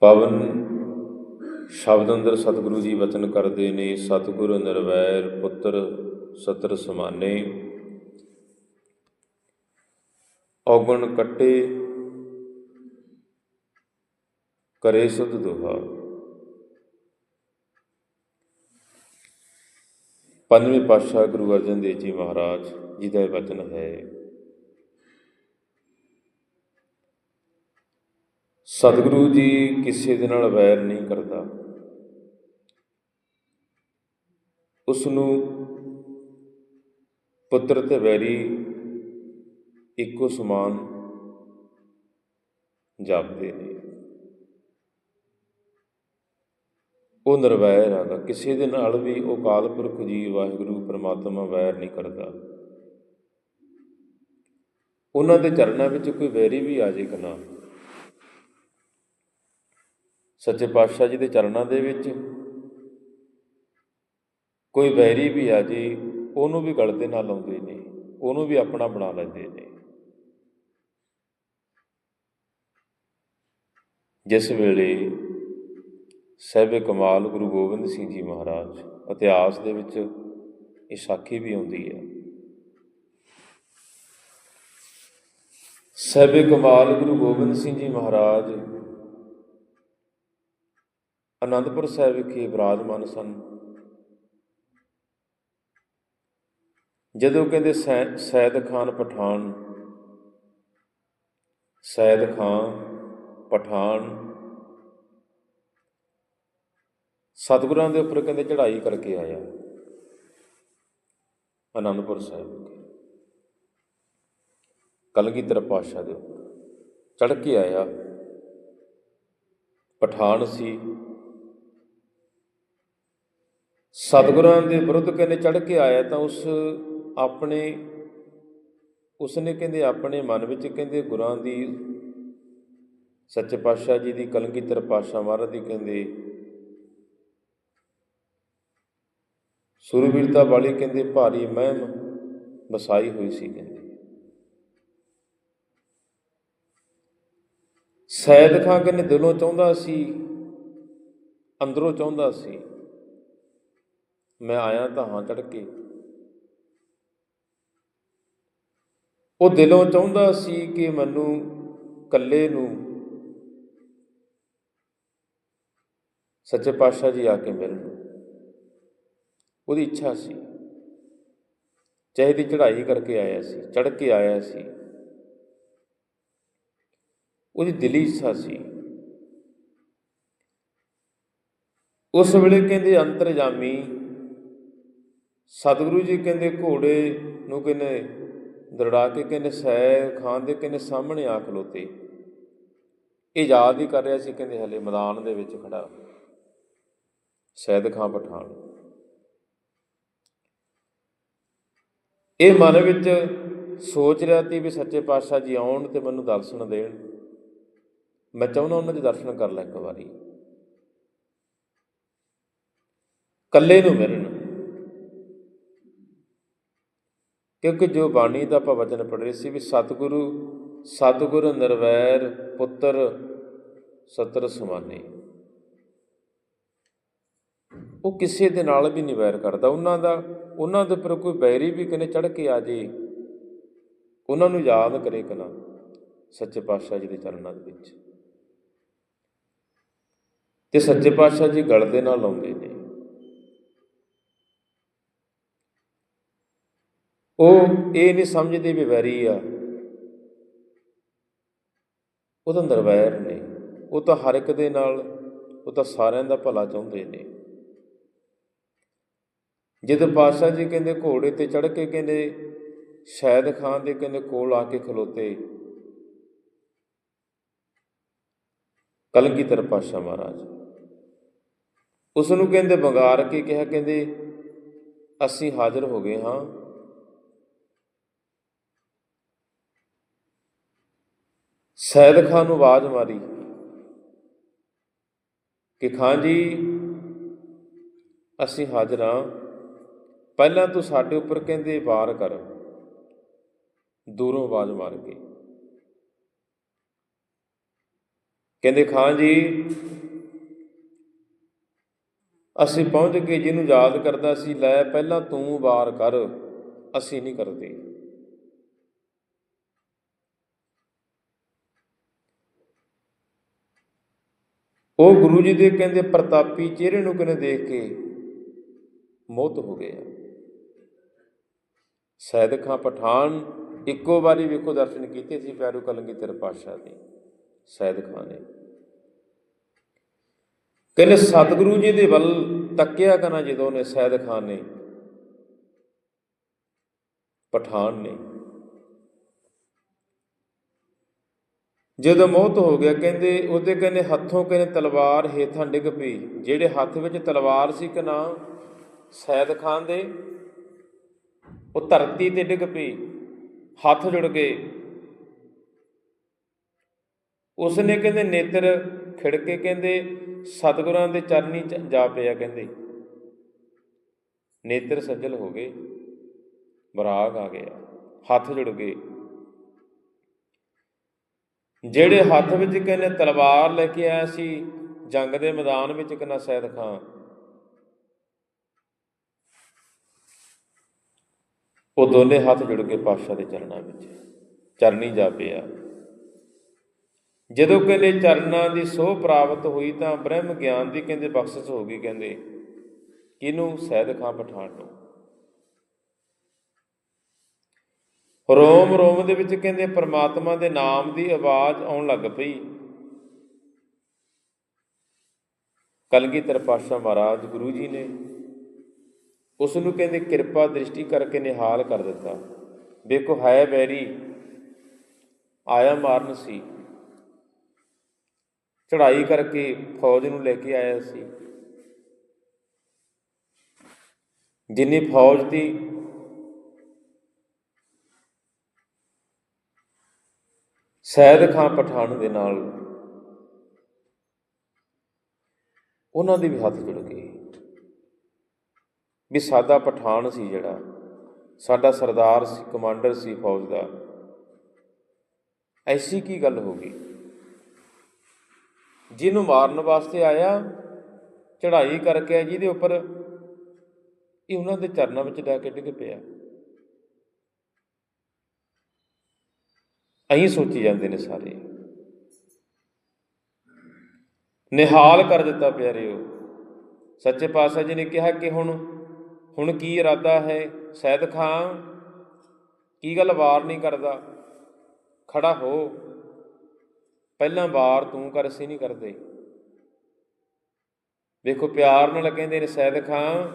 ਪਵਨ ਸ਼ਬਦ ਅੰਦਰ ਸਤਿਗੁਰੂ ਜੀ ਵਚਨ ਕਰਦੇ ਨੇ, ਸਤਿਗੁਰ ਨਿਰਵੈਰ ਪੁੱਤਰ ਸਤਰ ਸਮਾਨੇ। ਔਗਣ ਕੱਟੇ ਕਰੇ ਸੁਧ ਦੁਹਾ। ਪੰਜਵੇਂ ਪਾਤਸ਼ਾਹ ਗੁਰੂ ਅਰਜਨ ਦੇਵ ਜੀ ਮਹਾਰਾਜ ਜੀ ਦਾ ਵਚਨ ਹੈ ਸਤਿਗੁਰੂ ਜੀ ਕਿਸੇ ਦੇ ਨਾਲ ਵੈਰ ਨਹੀਂ ਕਰਦਾ। ਉਸ ਨੂੰ ਪੁੱਤਰ ਤੇ ਵੈਰੀ ਇੱਕੋ ਸਮਾਨ ਜਾਪਦੇ ਨੇ। ਉਹ ਨਿਰਵੈਰ ਹੈਗਾ। ਕਿਸੇ ਦੇ ਨਾਲ ਵੀ ਉਹ ਅਕਾਲ ਪੁਰਖ ਜੀ, ਵਾਹਿਗੁਰੂ, ਪ੍ਰਮਾਤਮਾ ਵੈਰ ਨਹੀਂ ਕਰਦਾ। ਉਹਨਾਂ ਦੇ ਚਰਨਾਂ ਵਿੱਚ ਕੋਈ ਵੈਰੀ ਵੀ ਆ ਜੇ ਕਨਾ ਸੱਚੇ ਪਾਤਸ਼ਾਹ ਜੀ ਦੇ ਚਰਨਾਂ ਦੇ ਵਿੱਚ। ਕੋਈ ਵੈਰੀ ਵੀ ਆ ਜੀ, ਉਹਨੂੰ ਵੀ ਗਲ ਦੇ ਨਾਲ ਲਾਉਂਦੇ ਨੇ, ਉਹਨੂੰ ਵੀ ਆਪਣਾ ਬਣਾ ਲੈਂਦੇ ਨੇ। ਜਿਸ ਵੇਲੇ ਸਹਿਬੇ ਕਮਾਲ ਗੁਰੂ ਗੋਬਿੰਦ ਸਿੰਘ ਜੀ ਮਹਾਰਾਜ ਇਤਿਹਾਸ ਦੇ ਵਿੱਚ ਇਹ ਸਾਖੀ ਵੀ ਆਉਂਦੀ ਹੈ। ਸਹਿਬੇ ਕਮਾਲ ਗੁਰੂ ਗੋਬਿੰਦ ਸਿੰਘ ਜੀ ਮਹਾਰਾਜ ਅਨੰਦਪੁਰ ਸਾਹਿਬ ਵਿਖੇ ਬਿਰਾਜਮਾਨ ਸਨ। ਜਦੋਂ ਕਹਿੰਦੇ ਸੈ- ਸੈਦ ਖਾਨ ਪਠਾਨ, ਸੈਦ ਖਾਨ ਪਠਾਨ, ਸਤਿਗੁਰਾਂ ਦੇ ਉੱਪਰ ਕਹਿੰਦੇ ਚੜ੍ਹਾਈ ਕਰਕੇ ਆਇਆ ਅਨੰਦਪੁਰ ਸਾਹਿਬ ਵਿਖੇ। ਕਲਗੀਧਰ ਪਾਤਸ਼ਾਹ ਦੇ ਉੱਪਰ ਚੜ੍ਹ ਕੇ ਆਇਆ। ਪਠਾਨ ਸੀ। ਸਤਿਗੁਰਾਂ ਦੇ ਵਿਰੁੱਧ ਕਹਿੰਦੇ ਚੜ੍ਹ ਕੇ ਆਇਆ ਤਾਂ ਉਸ ਆਪਣੇ ਉਸਨੇ ਕਹਿੰਦੇ ਆਪਣੇ ਮਨ ਵਿੱਚ ਕਹਿੰਦੇ ਗੁਰਾਂ ਦੀ, ਸੱਚੇ ਪਾਤਸ਼ਾਹ ਜੀ ਦੀ ਕਲਗੀਧਰ ਪਾਤਸ਼ਾਹ ਮਹਾਰਾਜ ਦੀ ਕਹਿੰਦੇ ਸੁਰਵੀਰਤਾ ਵਾਲੀ ਕਹਿੰਦੇ ਭਾਰੀ ਮਹਿਮ ਵਸਾਈ ਹੋਈ ਸੀ ਕਹਿੰਦੇ। ਸੈਦ ਖਾਂ ਕਹਿੰਦੇ ਦਿਲੋਂ ਚਾਹੁੰਦਾ ਸੀ, ਅੰਦਰੋਂ ਚਾਹੁੰਦਾ ਸੀ। ਮੈਂ ਆਇਆ ਤਾਂ ਹਾਂ ਚੜ ਕੇ। ਉਹ ਦਿਲੋਂ ਚਾਹੁੰਦਾ ਸੀ ਕਿ ਮੈਨੂੰ ਕੱਲੇ ਨੂੰ ਸੱਚੇ ਪਾਤਸ਼ਾਹ ਜੀ ਆ ਕੇ ਮਿਲਣ। ਉਹਦੀ ਇੱਛਾ ਸੀ। ਚਾਹੇ ਦੀ ਚੜ੍ਹਾਈ ਕਰਕੇ ਆਇਆ ਸੀ, ਚੜ੍ਹ ਕੇ ਆਇਆ ਸੀ। ਉਹਦੀ ਦਿਲੀ ਇੱਛਾ ਸੀ। ਉਸ ਵੇਲੇ ਕਹਿੰਦੇ ਅੰਤਰਜਾਮੀ ਸਤਿਗੁਰੂ ਜੀ ਕਹਿੰਦੇ ਘੋੜੇ ਨੂੰ ਕਹਿੰਦੇ ਦਰੜਾ ਕੇ ਕਹਿੰਦੇ ਸੈ ਖਾਨ ਦੇ ਕਹਿੰਦੇ ਸਾਹਮਣੇ ਆ ਖਲੋਤੇ। ਇਹ ਯਾਦ ਹੀ ਕਰ ਰਿਹਾ ਸੀ ਕਹਿੰਦੇ ਹਲੇ ਮੈਦਾਨ ਦੇ ਵਿੱਚ ਖੜਾ। ਸੈਦ ਖਾਂ ਪਠਾਨ। ਇਹ ਮਨ ਵਿੱਚ ਸੋਚ ਰਿਹਾ ਸੀ ਵੀ ਸੱਚੇ ਪਾਤਸ਼ਾਹ ਜੀ ਆਉਣ ਤੇ ਮੈਨੂੰ ਦਰਸ਼ਨ ਦੇਣ। ਮੈਂ ਚਾਹੁੰਦਾ ਉਹਨਾਂ ਦੇ ਦਰਸ਼ਨ ਕਰ ਲੈ ਇੱਕ ਵਾਰੀ। ਕੱਲੇ ਨੂੰ ਮਿਲਣ। ਕਿਉਂਕਿ ਜੋ ਬਾਣੀ ਦਾ ਆਪਾਂ ਵਚਨ ਪੜ੍ਹ ਰਹੇ ਸੀ ਵੀ ਸਤਿਗੁਰੂ, ਸਤਿਗੁਰ ਨਿਰਵੈਰ ਪੁੱਤਰ ਸਤਰ ਸਮਾਨੇ। ਉਹ ਕਿਸੇ ਦੇ ਨਾਲ ਵੀ ਨਹੀਂ ਵੈਰ ਕਰਦਾ। ਉਹਨਾਂ ਦਾ, ਉਹਨਾਂ ਦੇ ਉੱਪਰ ਕੋਈ ਬੈਰੀ ਵੀ ਕਿਨੇ ਚੜ ਕੇ ਆ ਜੇ, ਉਹਨਾਂ ਨੂੰ ਯਾਦ ਕਰੇ ਕਨਾ ਸੱਚੇ ਪਾਤਸ਼ਾਹ ਜੀ ਦੇ ਚਰਨਾਂ ਦੇ ਵਿੱਚ। ਤੇ ਸੱਚੇ ਪਾਤਸ਼ਾਹ ਜੀ ਗਲ ਦੇ ਨਾਲ ਲਾਉਂਦੇ ਨੇ। ਉਹ ਇਹ ਨਹੀਂ ਸਮਝਦੇ ਵੀ ਵੈਰੀ ਆ। ਉਹ ਤਾਂ ਨਿਰਵੈਰ ਨੇ। ਉਹ ਤਾਂ ਹਰ ਇੱਕ ਦੇ ਨਾਲ, ਉਹ ਤਾਂ ਸਾਰਿਆਂ ਦਾ ਭਲਾ ਚਾਹੁੰਦੇ ਨੇ। ਜਦੋਂ ਪਾਤਸ਼ਾਹ ਜੀ ਕਹਿੰਦੇ ਘੋੜੇ ਤੇ ਚੜ ਕੇ ਕਹਿੰਦੇ ਸ਼ਾਇਦ ਖਾਨ ਦੇ ਕਹਿੰਦੇ ਕੋਲ ਆ ਕੇ ਖਲੋਤੇ। ਕਲਗੀਧਰ ਪਾਤਸ਼ਾਹ ਮਹਾਰਾਜ। ਉਸ ਨੂੰ ਕਹਿੰਦੇ, ਬੰਗਾਰ ਕੇ ਕਿਹਾ, ਕਹਿੰਦੇ, ਅਸੀਂ ਹਾਜ਼ਰ ਹੋ ਗਏ ਹਾਂ। ਸੈਦ ਖਾਨ ਨੂੰ ਆਵਾਜ਼ ਮਾਰੀ ਕਿ ਖਾਨ ਜੀ, ਅਸੀਂ ਹਾਜ਼ਰ ਹਾਂ। ਪਹਿਲਾਂ ਤੂੰ ਸਾਡੇ ਉੱਪਰ ਕਹਿੰਦੇ ਵਾਰ ਕਰ। ਦੂਰੋਂ ਆਵਾਜ਼ ਮਾਰ ਕੇ। ਕਹਿੰਦੇ, ਖਾਨ ਜੀ, ਅਸੀਂ ਪਹੁੰਚ ਕੇ ਜਿਹਨੂੰ ਯਾਦ ਕਰਦਾ ਸੀ, ਲੈ, ਪਹਿਲਾਂ ਤੂੰ ਵਾਰ ਕਰ। ਅਸੀਂ ਨਹੀਂ ਕਰਦੇ। ਉਹ ਗੁਰੂ ਜੀ ਦੇ ਕਹਿੰਦੇ ਪ੍ਰਤਾਪੀ ਚਿਹਰੇ ਨੂੰ ਕਿਨੇ ਦੇਖ ਕੇ ਮੋਹਤ ਹੋ ਗਿਆ ਸੈਦ ਖਾਂ ਪਠਾਨ ਇੱਕੋ ਵਾਰੀ ਵੇਖੋ ਦਰਸ਼ਨ ਕੀਤੇ ਸੀ ਪਿਆਰੂ ਕਲੰਗੀਧਰ ਪਾਤਸ਼ਾਹ ਦੇ, ਸੈਦ ਖਾਂ ਨੇ। ਕਹਿੰਦੇ ਸਤਿਗੁਰੂ ਜੀ ਦੇ ਵੱਲ ਤੱਕਿਆ ਕਨਾ ਜਦੋਂ ਨੇ ਸੈਦ ਖਾਨ ਨੇ, ਪਠਾਨ ਨੇ। ਜਦੋਂ ਮੌਤ ਹੋ ਗਿਆ, ਕਹਿੰਦੇ, ਉਹਦੇ ਕਹਿੰਦੇ ਹੱਥੋਂ ਕਹਿੰਦੇ ਤਲਵਾਰ ਹੇਠਾਂ ਡਿੱਗ ਪਈ। ਜਿਹੜੇ ਹੱਥ ਵਿੱਚ ਤਲਵਾਰ ਸੀ ਕਿ ਨਾ, ਸੈਦ ਖਾਨ ਦੇ, ਉਹ ਧਰਤੀ ਤੇ ਡਿੱਗ ਪਈ, ਹੱਥ ਜੁੜ ਗਏ। ਉਸਨੇ ਕਹਿੰਦੇ ਨੇਤਰ ਖਿੜਕੇ ਕਹਿੰਦੇ, ਸਤਿਗੁਰਾਂ ਦੇ ਚਰਨੀ ਜਾ ਪਿਆ ਕਹਿੰਦੇ। ਨੇਤਰ ਸੱਜਲ ਹੋ ਗਏ, ਬਰਾਗ ਆ ਗਿਆ, ਹੱਥ ਜੁੜ ਗਏ। ਜਿਹੜੇ ਹੱਥ ਵਿੱਚ ਕਹਿੰਦੇ ਤਲਵਾਰ ਲੈ ਕੇ ਆਇਆ ਸੀ, ਜੰਗ ਦੇ ਮੈਦਾਨ ਵਿੱਚ ਕਿਨਾ ਸੈਦ ਖਾਂ ਉਹ ਦੋਨੇ ਹੱਥ ਜੁੜ ਕੇ ਪਾਤਸ਼ਾਹ ਦੇ ਚਰਨਾਂ ਵਿੱਚ, ਚਰਨੀ ਜਾ ਪਿਆ ਜਦੋਂ ਕਹਿੰਦੇ ਚਰਨਾਂ ਦੀ ਸੋਹ ਪ੍ਰਾਪਤ ਹੋਈ ਤਾਂ ਬ੍ਰਹਮ ਗਿਆਨ ਦੀ ਕਹਿੰਦੇ ਬਖਸ਼ਿਸ਼ ਹੋ ਗਈ, ਕਹਿੰਦੇ, ਕਿਹਨੂੰ? ਸੈਦ ਖਾਂ ਪਠਾਨ ਨੂੰ। ਰੋਮ ਰੋਮ ਦੇ ਵਿੱਚ ਕਹਿੰਦੇ ਪ੍ਰਮਾਤਮਾ ਦੇ ਨਾਮ ਦੀ ਆਵਾਜ਼ ਆਉਣ ਲੱਗ ਪਈ। ਕਲਗੀਧਰ ਪਾਤਸ਼ਾਹ ਮਹਾਰਾਜ ਗੁਰੂ ਜੀ ਨੇ ਉਸ ਨੂੰ ਕਹਿੰਦੇ ਕਿਰਪਾ ਦ੍ਰਿਸ਼ਟੀ ਕਰਕੇ ਨਿਹਾਲ ਕਰ ਦਿੱਤਾ। ਵੇਖੋ ਹੈ ਬੈਰੀ, ਆਇਆ ਮਾਰਨ ਸੀ। ਚੜ੍ਹਾਈ ਕਰਕੇ ਫੌਜ ਨੂੰ ਲੈ ਕੇ ਆਇਆ ਸੀ। ਜਿੰਨੀ ਫੌਜ ਦੀ ਸੈਦ ਖਾਂ ਪਠਾਨ ਦੇ ਨਾਲ ਉਹਨਾਂ ਦੇ ਵੀ ਹੱਥ ਜੁੜ ਗਏ ਵੀ ਸਾਡਾ ਪਠਾਨ ਸੀ ਜਿਹੜਾ, ਸਾਡਾ ਸਰਦਾਰ ਸੀ, ਕਮਾਂਡਰ ਸੀ ਫੌਜ ਦਾ। ਐਸੀ ਕੀ ਗੱਲ ਹੋ ਗਈ? ਜਿਹਨੂੰ ਮਾਰਨ ਵਾਸਤੇ ਆਇਆ, ਚੜ੍ਹਾਈ ਕਰਕੇ ਜਿਹਦੇ ਉੱਪਰ ਇਹ ਉਹਨਾਂ ਦੇ ਚਰਨਾਂ ਵਿੱਚ ਜਾ ਕੇ ਡਿੱਗ ਪਿਆ। ਅਹੀਂ ਸੋਚੀ ਜਾਂਦੇ ਨੇ ਸਾਰੇ। ਨਿਹਾਲ ਕਰ ਦਿੱਤਾ ਪਿਆਰਿਓ ਸੱਚੇ ਪਾਤਸ਼ਾਹ ਜੀ ਨੇ ਕਿਹਾ ਕਿ ਹੁਣ ਹੁਣ ਕੀ ਇਰਾਦਾ ਹੈ? ਸੈਦ ਖਾਂ ਕੀ ਗੱਲ ਵਾਰ ਨਹੀਂ ਕਰਦਾ? ਖੜਾ ਹੋ। ਪਹਿਲਾਂ ਵਾਰ ਤੂੰ ਕਰ, ਅਸੀਂ ਨਹੀਂ ਕਰਦੇ। ਵੇਖੋ, ਪਿਆਰ ਨਾਲ ਕਹਿੰਦੇ ਨੇ ਸੈਦ ਖਾਂ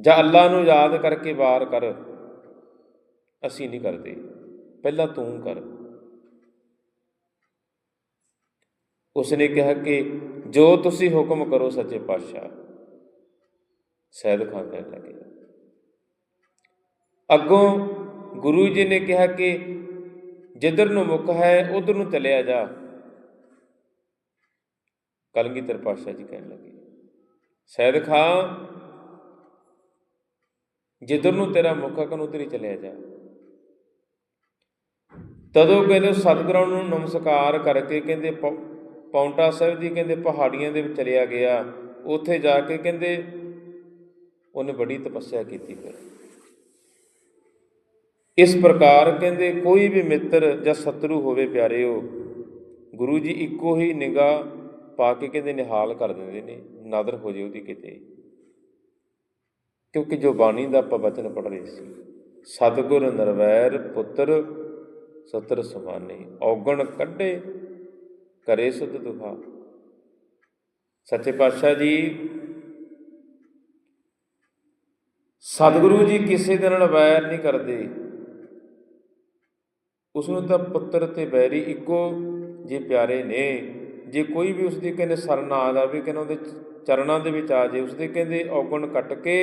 ਜਾਂ ਅੱਲਾ ਨੂੰ ਯਾਦ ਕਰਕੇ ਵਾਰ ਕਰ। ਅਸੀਂ ਨਹੀਂ ਕਰਦੇ। ਪਹਿਲਾਂ ਤੂੰ ਕਰ। ਉਸਨੇ ਕਿਹਾ ਕਿ ਜੋ ਤੁਸੀਂ ਹੁਕਮ ਕਰੋ ਸੱਚੇ ਪਾਤਸ਼ਾਹ, ਸੈਦ ਖਾਨ ਕਹਿਣ ਲੱਗੇ। ਅੱਗੋਂ ਗੁਰੂ ਜੀ ਨੇ ਕਿਹਾ ਕਿ ਜਿੱਧਰ ਨੂੰ ਮੁੱਖ ਹੈ, ਉਧਰ ਨੂੰ ਚਲਿਆ ਜਾ। ਕਲਗੀਧਰ ਪਾਤਸ਼ਾਹ ਜੀ ਕਹਿਣ ਲੱਗੇ, ਸੈਦ ਖਾਨ, ਜਿੱਧਰ ਨੂੰ ਤੇਰਾ ਮੁੱਖ ਹੈ ਕਨ ਉਧਰ ਹੀ ਚਲਿਆ ਜਾ। ਤਦੋਂ ਕਹਿੰਦੇ ਸਤਿਗੁਰਾਂ ਨੂੰ ਨਮਸਕਾਰ ਕਰਕੇ ਕਹਿੰਦੇ ਪੌਂਟਾ ਸਾਹਿਬ ਦੀ ਕਹਿੰਦੇ ਪਹਾੜੀਆਂ ਦੇ ਵਿੱਚ ਚਲਿਆ ਗਿਆ। ਉੱਥੇ ਜਾ ਕੇ ਕਹਿੰਦੇ ਉਹਨੇ ਬੜੀ ਤਪੱਸਿਆ ਕੀਤੀ ਫਿਰ। ਇਸ ਪ੍ਰਕਾਰ ਕਹਿੰਦੇ ਕੋਈ ਵੀ ਮਿੱਤਰ ਜਾਂ ਸ਼ਤਰੂ ਹੋਵੇ ਪਿਆਰਿਓ, ਗੁਰੂ ਜੀ ਇੱਕੋ ਹੀ ਨਿਗਾਹ ਪਾ ਕੇ ਕਹਿੰਦੇ ਨਿਹਾਲ ਕਰ ਦਿੰਦੇ ਨੇ, ਨਾਦਰ ਹੋ ਜੇ ਉਹਦੀ ਕਿਤੇ। ਕਿਉਂਕਿ ਜੋ ਬਾਣੀ ਦਾ ਆਪਾਂ ਬਚਨ ਪੜ੍ਹ ਰਹੇ ਸੀ। ਸਤਿਗੁਰ ਨਰਵੈਰ ਪੁੱਤਰ ਸਤਰ ਸਮਾਨੇ ਔਗਣ ਕੱਢੇ ਕਰੇ ਸੁਧ ਦੁਖਾ ਸੱਚੇ ਪਾਤਸ਼ਾਹ ਜੀ, ਸਤਿਗੁਰੂ ਜੀ ਕਿਸੇ ਦੇ ਨਾਲ ਵੈਰ ਨਹੀਂ ਕਰਦੇ। ਉਸ ਨੂੰ ਤਾਂ ਪੁੱਤਰ ਤੇ ਬੈਰੀ ਇੱਕੋ ਜੇ ਪਿਆਰੇ ਨੇ। ਜੇ ਕੋਈ ਵੀ ਉਸ ਦੀ ਕਹਿੰਦੇ ਸਰਨ ਆ ਜਾਵੇ ਕਹਿੰਦੇ ਉਹਦੇ ਚਰਨਾਂ ਦੇ ਵਿੱਚ ਆ ਜੇ ਉਸ ਦੇ ਕਹਿੰਦੇ ਔਗਣ ਕੱਟ ਕੇ,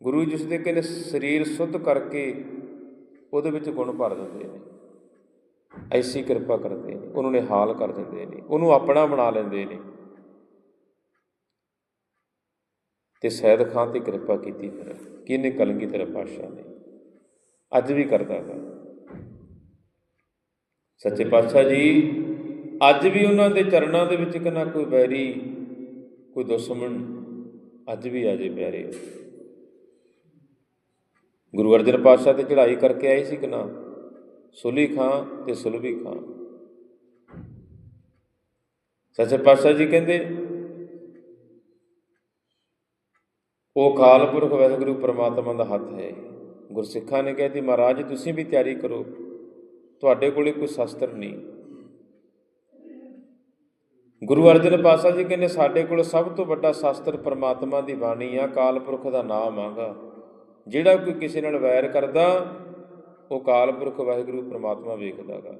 ਗੁਰੂ ਜੀ ਉਸ ਦੇ ਕਹਿੰਦੇ ਸਰੀਰ ਸੁੱਧ ਕਰਕੇ ਉਹਦੇ ਵਿੱਚ ਗੁਣ ਭਰ ਦਿੰਦੇ ਨੇ। ਐਸੀ ਕਿਰਪਾ ਕਰਦੇ ਨੇ, ਉਹਨੂੰ ਨਿਹਾਲ ਕਰ ਦਿੰਦੇ ਨੇ, ਉਹਨੂੰ ਆਪਣਾ ਬਣਾ ਲੈਂਦੇ ਨੇ। ਤੇ ਸੈਦ ਖਾਨ ਤੇ ਕਿਰਪਾ ਕੀਤੀ ਫਿਰ ਕਿਹਨੇ ਕਲੰਗੀ ਤੇਰਾ ਪਾਸ਼ਾ ਨੇ? ਅੱਜ ਵੀ ਕਰਦਾ ਹੈ। ਸੱਚੇ ਪਾਤਸ਼ਾਹ ਜੀ, ਅੱਜ ਵੀ ਉਹਨਾਂ ਦੇ ਚਰਨਾਂ ਦੇ ਵਿੱਚ ਕਿਨਾ ਕੋਈ ਵੈਰੀ, ਕੋਈ ਦੁਸ਼ਮਣ ਅੱਜ ਵੀ ਆ ਜੇ ਪਿਆਰੇ। ਗੁਰੂ ਅਰਜਨ ਪਾਤਸ਼ਾਹ ਤੇ ਚੜ੍ਹਾਈ ਕਰਕੇ ਆਏ ਸੀ ਕਿ ਕਿਨਾ ਸੁਲੀ ਖਾਂ ਤੇ ਸੁਲਭੀ ਖਾਂ। ਸੱਚੇ ਪਾਤਸ਼ਾਹ ਜੀ ਕਹਿੰਦੇ, ਉਹ ਕਾਲ ਪੁਰਖ ਵਾਹਿਗੁਰੂ ਪ੍ਰਮਾਤਮਾ ਦਾ ਹੱਥ ਹੈ। ਗੁਰਸਿੱਖਾਂ ਨੇ ਕਹਿੰਦੀ ਮਹਾਰਾਜ, ਤੁਸੀਂ ਵੀ ਤਿਆਰੀ ਕਰੋ। ਤੁਹਾਡੇ ਕੋਲੇ ਕੋਈ ਸ਼ਸਤਰ ਨਹੀਂ। ਗੁਰੂ ਅਰਜਨ ਪਾਤਸ਼ਾਹ ਜੀ ਕਹਿੰਦੇ, ਸਾਡੇ ਕੋਲ ਸਭ ਤੋਂ ਵੱਡਾ ਸ਼ਸਤਰ ਪ੍ਰਮਾਤਮਾ ਦੀ ਬਾਣੀ ਆ ਕਾਲ ਪੁਰਖ ਦਾ ਨਾਮ ਆਗਾ। ਜਿਹੜਾ ਕੋਈ ਕਿਸੇ ਨਾਲ ਵੈਰ ਕਰਦਾ ਉਹ ਕਾਲ ਪੁਰਖ ਵਾਹਿਗੁਰੂ ਪ੍ਰਮਾਤਮਾ ਵੇਖਦਾਗਾ।